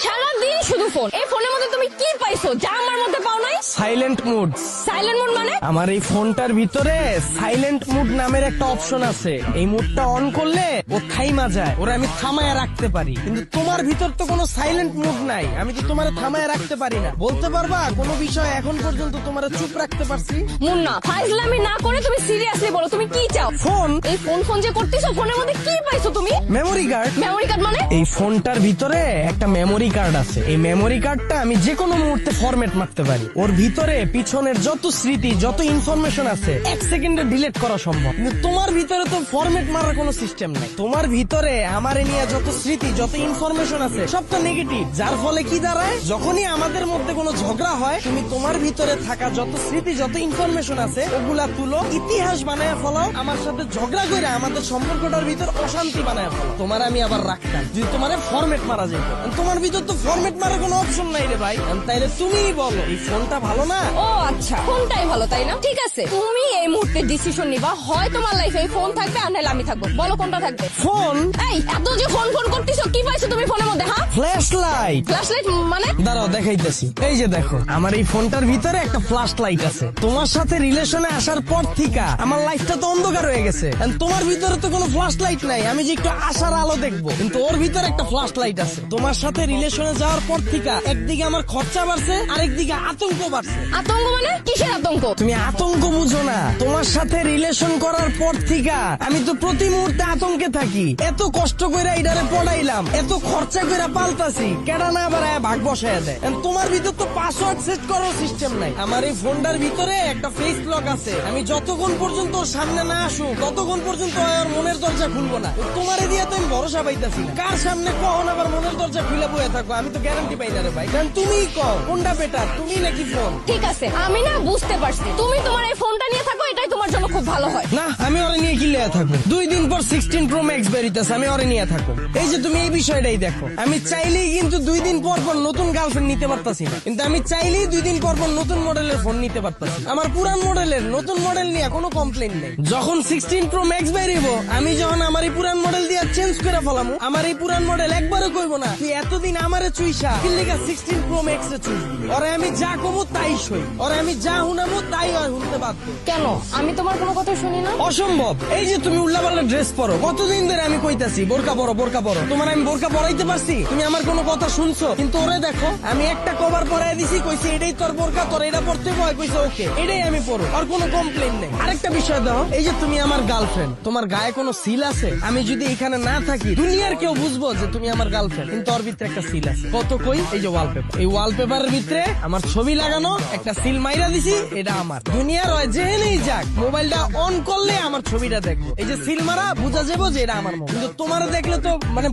Shalom! শুধু phone এই ফোনের মধ্যে তুমি কি পাইছো? যা আমার মধ্যে পাও নাই। সাইলেন্ট মুড সাইলেন্ট মোড মানে? আমার এই ফোনটার ভিতরে সাইলেন্ট মুড নামের একটা অপশন আছে। এই মুডটা অন করলে ও থাইমা যায়। ওরা আমি থামায় রাখতে পারি। কিন্তু তোমার ভিতর তো কোনো সাইলেন্ট মুড নাই। আমি তো তোমার থামায় রাখতে পারি না। বলতে পারবা কোনো বিষয় এখন পর্যন্ত তোমার চুপ রাখতে পারছি? মুন্না ফাইজলামি না করে তুমি সিরিয়াসলি বলো তুমি কি চাও? ফোন এই ফোন ফোন যে করতেছো ফোনের মধ্যে কি পাইছো তুমি? মেমোরি কার্ড মেমোরি কার্ড মানে? এই ফোনটার ভিতরে একটা মেমোরি কার্ড আছে। এই মেমোরি কার্ডটা আমি যে কোনো মুহূর্তে ফরম্যাট মারতে পারি। ওর ভিতরে, পিছনের যত স্মৃতি, যত ইনফরমেশন আছে, এক সেকেন্ডে ডিলিট করা সম্ভব। কিন্তু তোমার ভিতরে তো ফরম্যাট মারার কোনো সিস্টেম নাই। তোমার ভিতরে, আমার নিয়ে যত স্মৃতি, যত ইনফরমেশন আছে, সব তো নেগেটিভ যার ফলে কি দাঁড়ায়? যখনই আমাদের মধ্যে কোনো ঝগড়া হয়, তুমি তোমার ভিতরে থাকা যত স্মৃতি, যত ইনফরমেশন আছে, ওগুলা তুলো, ইতিহাস বানায় ফলাও আমার সাথে ঝগড়া করে আমাদের সম্পর্কটার ভিতর অশান্তি বানায় ফেলো। তোমার আমি আবার রাখতাম। যদি তোমার ফরম্যাট মারা যেত, তোমার ভিতর তো ফরম্যাট মারার কোনো অপশন নাই রে ভাই। তাইলে তুমিই বলো এই ফোনটা ভালো না? ও আচ্ছা। ফোনটাই ভালো তাই না? ঠিক আছে। তুমি এই মুহূর্তে ডিসিশন নিবা। হয় তোমার লাইফে এই ফোন থাকবে আর নাহলে আমি থাকব। বলো কোনটা থাকবে? ফোন এই এত যে phone flash light flash light মানে? দাঁড়াও দেখাইতেছি। এই যে দেখো আমার এই ফোনটার ভিতরে একটা ফ্ল্যাশ লাইট আছে। তোমার সাথে রিলেশনে আসার পর থেকে আমার লাইফটা তো অন্ধকার হয়ে গেছে। And তোমার ভিতরে তো কোনো ফ্ল্যাশ লাইট নাই আমি যে একটু আশার আলো দেখব। কিন্তু ওর ভিতরে একটা ফ্ল্যাশ লাইট আছে। তোমার সাথে রিলেশনে যাওয়ার পর থেকে একদিকে আমার খরচা বাড়ছে আরেকদিকে আতঙ্ক বাড়ছে। আতঙ্ক মানে? কিসের আতঙ্ক? তুমি আতঙ্ক বুঝো না। তোমার সাথে রিলেশন করার পর থেকে আমি তো প্রতি মুহূর্তে আতঙ্কে থাকি। এত কষ্ট করে এটারে পড়াইলাম, এত খরচা করে পাল্টাছি কেডা না আবার ভাগ বসায় দেয়। তোমার ভিতর তো পাসওয়ার্ড সেট করার সিস্টেম নাই। আমার এই ফোনটার ভিতরে একটা ফেস লক আছে। আমি যতক্ষণ পর্যন্ত সামনে না আসুক, ততক্ষণ পর্যন্ত দরজা খুলবো না। তোমার দিয়ে তো আমি ভরসা পাইতাছি কার সামনে কখন আবার মনের দরজা খুলে বয়ে থাকব? আমি তো গ্যারান্টি পাই না রে ভাই। কারণ তুমিই কোনটা বেটার তুমি নাকি ফোন ঠিক আছে, আমি না বুঝতে পারছি। তুমি তোমার এই ফোনটা নিয়ে থাকো খুব ভালো হয়। না আমি ওরে নিয়ে কিলে থাকব। দুই দিন পর সিক্সটিন প্রো ম্যাক্স বেরিতেছে আমি ওরে নিয়ে থাকব। এই যে তুমি এই বিষয়টাই দেখো। আমি চাইলেই কিন্তু দুই দিন পর পর নতুন গার্লফ্রেন্ড নিতে পারতাছি না। কিন্তু আমি চাইলেই দুই দিন পর পর নতুন মডেলের ফোন নিতে পারতাছি আমার পুরান মডেলের নতুন মডেল নিয়ে কোনো কমপ্লেন নেই। যখন সিক্সটিন প্রো ম্যাক্স বেরিব আমি যখন আমার এই পুরান মডেল দিয়ে চেঞ্জ করে ফেলামু আমার এই পুরান মডেল একবারও কইব না তুই এতদিন আমারে চুইসা কিল্লিগা সিক্সটিন প্রো ম্যাক্স এ চুইস ওরে আমি যা কমু তাই সই। ওরে আমি যা হুনামু তাই হয় শুনতে বাধ্য। কেন? আমি তোমার কোনো আমি যদি এখানে না থাকি, দুনিয়ার কেউ বুঝব যে তুমি আমার গার্লফ্রেন্ড কিন্তু ওর ভিতরে একটা সিল আছে। কত কই? এই যে ওয়ালপেপার এই ওয়ালপেপারের ভিতরে আমার ছবি লাগানো, একটা সিল মাইরা দিছি, এটা আমার। দুনিয়ার যেহেনেই যাক, মোবাইলটা অন করলে আমার ছবিটা দেখব। এই যে সিল মারা বুঝা যাব যে এটা আমার কিন্তু তোমার দেখলে তো মানে